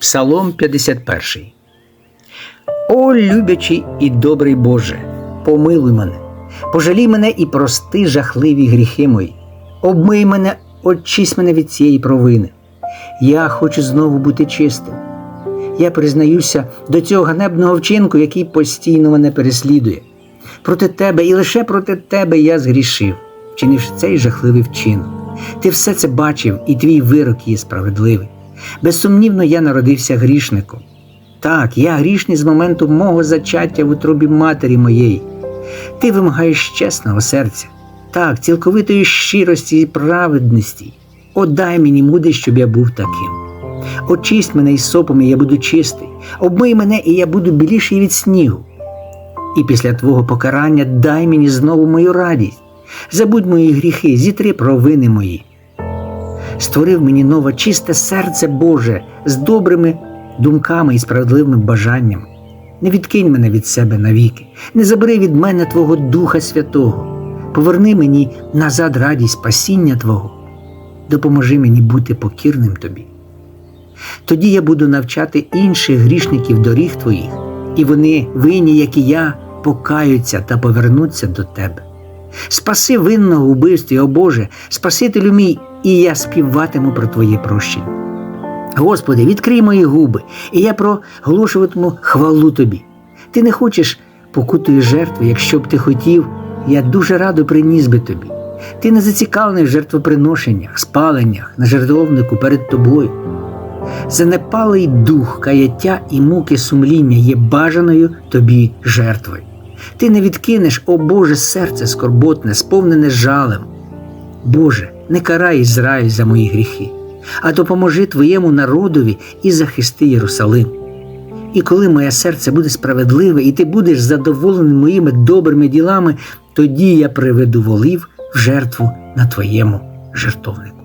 Псалом 51. О, любячий і добрий Боже, помилуй мене, пожалій мене і прости жахливі гріхи мої. Обмий мене, очисть мене від цієї провини. Я хочу знову бути чистим. Я признаюся до цього ганебного вчинку, який постійно мене переслідує. Проти тебе і лише проти тебе я згрішив, вчинивши цей жахливий вчинок. Ти все це бачив, і твій вирок є справедливий. Безсумнівно, я народився грішником. Так, я грішний з моменту мого зачаття в утробі матері моєї. Ти вимагаєш чесного серця, так, цілковитої щирості і праведності. О, мені мудрість, щоб я був таким. Очисть мене із сопом, і я буду чистий, обмий мене, і я буду біліший від снігу. І після Твого покарання дай мені знову мою радість. Забудь мої гріхи, зітри провини мої. Створив мені нове чисте серце Боже з добрими думками і справедливими бажаннями. Не відкинь мене від себе навіки, не забери від мене Твого Духа Святого, поверни мені назад радість спасіння Твого, допоможи мені бути покірним Тобі. Тоді я буду навчати інших грішників доріг Твоїх, і вони, винні, як і я, покаються та повернуться до Тебе. Спаси винного у вбивстві, о Боже, Спасителю мій, і я співатиму про Твоє прощення. Господи, відкрий мої губи, і я проголошуватиму хвалу Тобі. Ти не хочеш покутої жертви, якщо б ти хотів, я дуже радо приніс би тобі. Ти не зацікавлений в жертвоприношеннях, спаленнях, на жертовнику перед тобою. Занепалий дух, каяття і муки сумління є бажаною тобі жертвою. Ти не відкинеш, о Боже, серце скорботне, сповнене жалем. Боже, не карай Ізраїль за мої гріхи, а допоможи твоєму народові і захисти Єрусалим. І коли моє серце буде справедливе, і ти будеш задоволений моїми добрими ділами, тоді я приведу волів в жертву на твоєму жертовнику.